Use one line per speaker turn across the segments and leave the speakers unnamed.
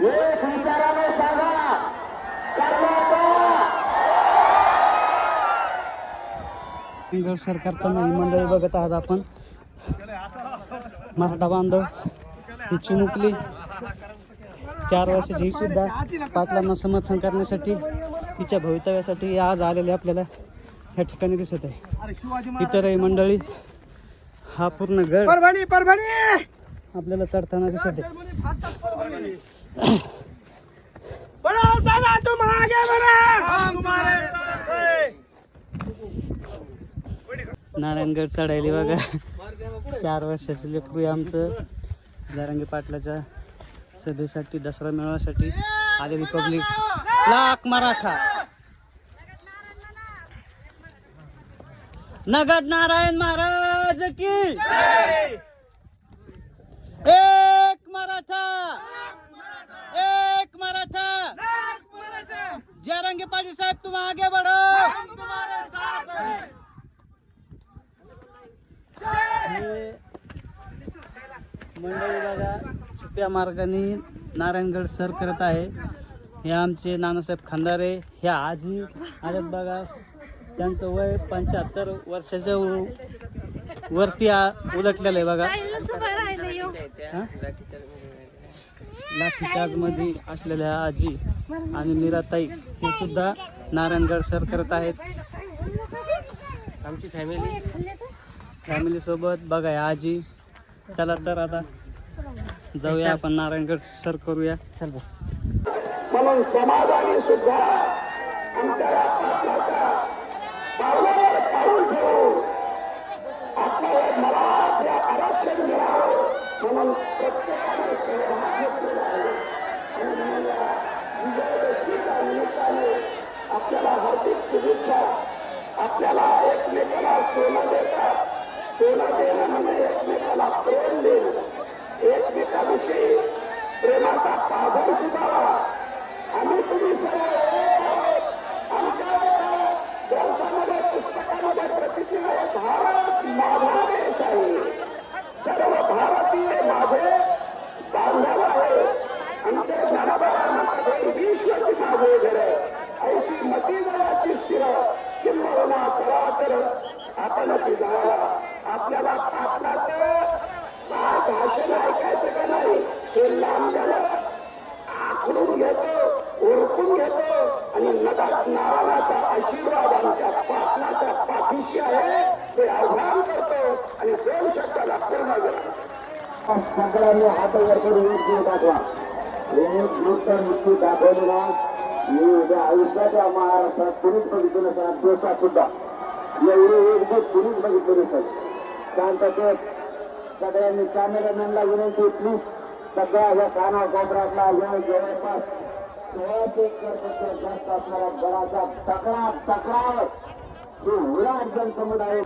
एक विचाराने सांगा.
ही मंडळी बघत आहात आपण. मराठा बांधव ही चिमुकली चार वर्षाची ही सुद्धा पाटलांना समर्थन करण्यासाठी हिच्या भवितव्यासाठी आज आलेले आपल्याला या ठिकाणी दिसत आहे. इतरही मंडळी हा पूर्ण गड
परभणी परभणी!
आपल्याला चढताना दिसत आहे.
बढ़ो दादा तुम आगे बढ़ो। हम तुम्हारे साथ हैं।
नारायणगड चढायली बघा. चार वर्षाचे लेकरू आहे आमचं. जारंगी पाटलाच्या सभेसाठी दसरा मेळाव्यासाठी आलेली पब्लिक लाख मराठा. नगद नारायण महाराज की एक मराठा एक मराठा जयरंगी पाटील साहेब तुम आगे बढ़ो। मंडळी बघा छुप्या मार्गाने नारायणगड सर करत आहे. हे आमचे नानासाहेब खांदारे ह्या आजी आल्यात बघा. त्यांचं वय पंच्याहत्तर वर्षाच्या वरती उलटलेलं आहे बघा. हा? लाठीचार्जमध्ये असलेल्या आजी. आणि मीराताई हे सुद्धा नारायणगड सर करत आहेत. आमची फॅमिली फॅमिली सोबत बघा आजी. चला तर आता जाऊया आपण नारायणगड सर करूया. चल.
म्हणून समाजाने सुद्धा आमच्या पाटलाच्या एकमेकाला सोनं देतात सोनं देणं म्हणजे एकमेकाला प्रेम देणं एकमेकाविषयी प्रेमाचा पाझर सुधावा आम्ही तुम्ही सर्व एक आहोत. आमच्या ग्रंथामध्ये पुस्तकामध्ये प्रतिक्रिया आहे, भारत माझा देश आहे सर्व भारतीय माझे बांधव आहे आमचे ज्ञानोबांना माझे विश्वची माझे घर ऐशी मती जगाची स्थिर किंबहुना करा तर आपण आपल्याला भाषण ऐकायचं का नाही? हे लांब झालं आखडून घेतो ओळखून घेतो आणि नगात नारायणाचा आशीर्वाद आमच्या पाठीशी आहे. ते आव्हान करतो आणि दोन शब्दाला पूर्ण सगळ्यांनी हात वर करून दाखवा एक मृत्यू मी उद्या आयुष्याच्या महाराष्ट्रात कुणीच बघितलं नसणार सुद्धा. एवढे एक जीव कुणीच बघितलं नसेल शांततेत सगळ्यांनी कॅमेरामॅनला विनंती प्लीज सगळ्या या काना कोपऱ्यातला या जवळपास सोळाशे एकरपेक्षा जास्त असणाऱ्या गडाचा तक्रार तक्रार. हे विराट जनसमुदाय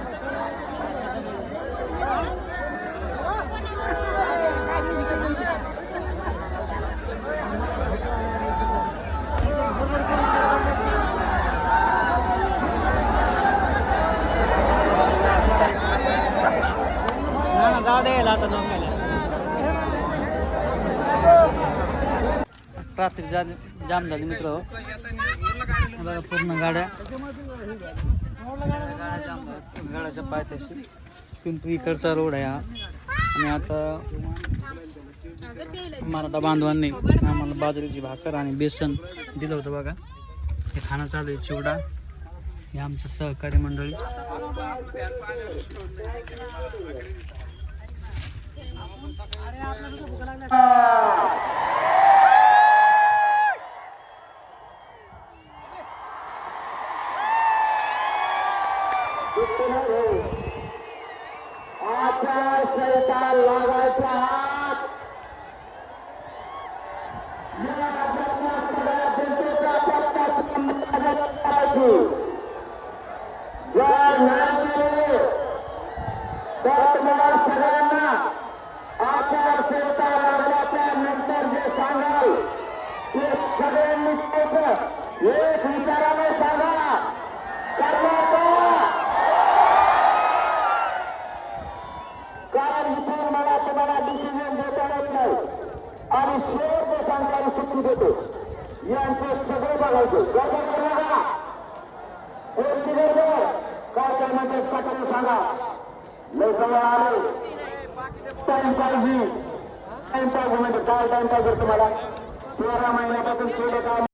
ना ना जाऊ दे आता दोन गाड्या ट्रॅफिक जा जाम झाली मित्र. हो. बघा पूर्ण गाड्या. गाड्याच्या पायथ्याशी पिंपरी इकडचा रोड आहे हा. आणि आता मराठा बांधवांनी आम्हाला बाजरीची भाकर आणि बेसन दिलं होतं बघा. हे खाणं चालू आहे चिवडा. हे आमचं सहकारी मंडळी.
আচার সেটা লাগাইতে হাত আমরা আপনারা দিতে চাচ্ছি कारण इथून मला तुम्हाला डिसिजन देता येत नाही. आणि शेवटचं सांगताना सुद्धा
गोष्टी देतो. यांचे सगळे बघायचे. गडबड करू नका. कोणती गडबड काय काय म्हणतात पटकन सांगा. लय समोर आले. टाइम पाहिजे टाइम पाहिजे म्हणजे काय? टाइम पाहिजे तुम्हाला तेरा महिन्यापासून केलं काम